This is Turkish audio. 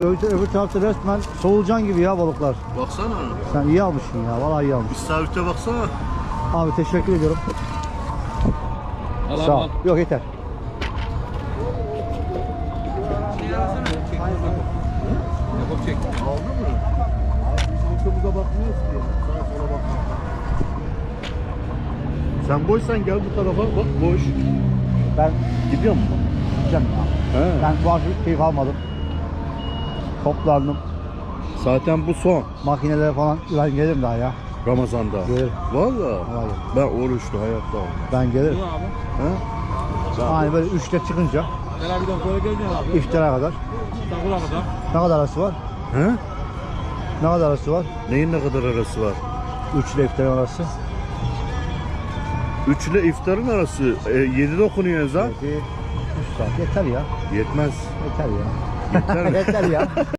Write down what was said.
Öbür, öbür tarafta resmen solucan gibi ya balıklar. Baksana. Sen iyi almışsın ya. Vallahi iyi almışsın. İstavrit'e baksana. Abi teşekkür ediyorum. Al Sağ ol. al. Yok yeter. Yapıp çek. Aldın mı? Arkamıza bakmıyoruz ki. Sağa sola. Sen boşsan gel bu tarafa bak boş. Ben Gidiyor musun? gideceğim ya. He. Ben bu akşam keyif almadım. Toplandım. Zaten bu son Makinelere falan ben gelirim daha ya. Ramazan'da. Gelirim. Valla. Vallahi. Ben oruçlu hayatta olmam. Ben gelirim. Bu abi. He? Hani böyle üçte çıkınca Gel abi bir daha sonra geleceksin abi. iftara kadar. Takıl kadar. Ne kadar arası var? He? Ne kadar arası var? Neyin ne kadar arası var? 3 ile iftarın arası. 3 ile iftarın arası. E, 7 dokunuyor ezan. Belki 3 saat. Yeter ya. Yetmez. Yeter ya. Yeter mi? Yeter ya.